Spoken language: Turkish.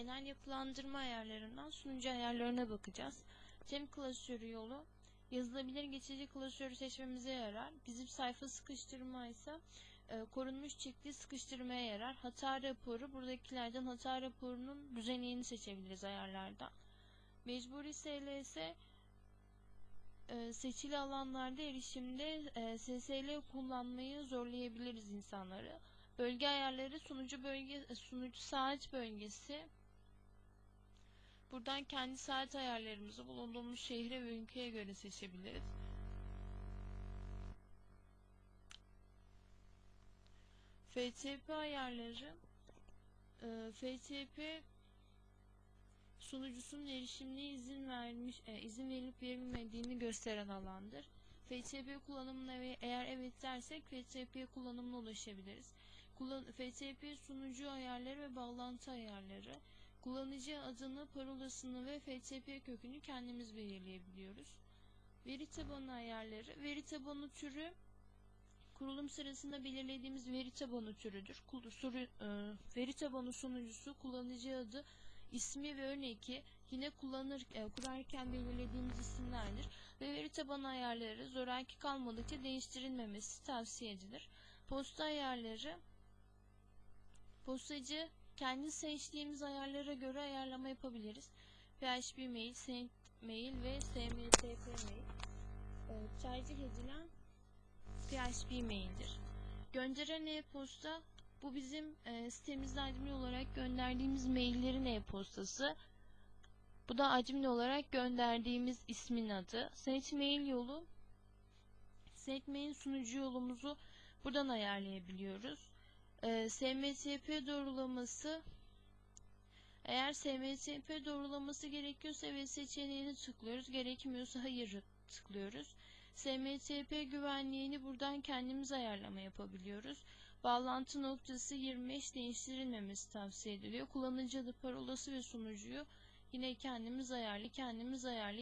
genel yapılandırma ayarlarından sunucu ayarlarına bakacağız. Tem klasörü yolu yazılabilir geçici klasörü seçmemize yarar. Bizim sayfa sıkıştırma ise e, korunmuş çiftli sıkıştırmaya yarar. Hata raporu buradakilerden hata raporunun düzenini seçebiliriz ayarlardan. Mecburi SLS e, seçili alanlarda erişimde e, SSL kullanmayı zorlayabiliriz insanları. Bölge ayarları sunucu bölge sunucu saat bölgesi. Buradan kendi saat ayarlarımızı bulunduğumuz şehre ve ülkeye göre seçebiliriz. FTP ayarları e, FTP sunucusunun erişimine izin vermiş e, izin verilip verilmediğini gösteren alandır. FTP kullanımına ve eğer evet dersek FTP kullanımına ulaşabiliriz. Kullan FTP sunucu ayarları ve bağlantı ayarları. Kullanıcı adını, parolasını ve FTP kökünü kendimiz belirleyebiliyoruz. Veri tabanı ayarları. Veri tabanı türü kurulum sırasında belirlediğimiz veri tabanı türüdür. E, veri tabanı sunucusu, kullanıcı adı, ismi ve örneği yine kullanır e, kurarken belirlediğimiz isimlerdir ve veri tabanı ayarları zoraki kalmadıkça değiştirilmemesi tavsiye edilir. Posta ayarları postacı kendi seçtiğimiz ayarlara göre ayarlama yapabiliriz. PHP mail, send mail ve SMTP mail e, tercih edilen PHP maildir. Gönderen e-posta bu bizim e, sitemizde admin olarak gönderdiğimiz maillerin e-postası. Bu da admin olarak gönderdiğimiz ismin adı. Send mail yolu Send mail sunucu yolumuzu buradan ayarlayabiliyoruz. E, SMTP doğrulaması eğer SMTP doğrulaması gerekiyorsa evet seçeneğini tıklıyoruz. Gerekmiyorsa hayır tıklıyoruz. SMTP güvenliğini buradan kendimiz ayarlama yapabiliyoruz. Bağlantı noktası 25 değiştirilmemesi tavsiye ediliyor. Kullanıcı adı, parolası ve sunucuyu yine kendimiz ayarlı, kendimiz ayarlı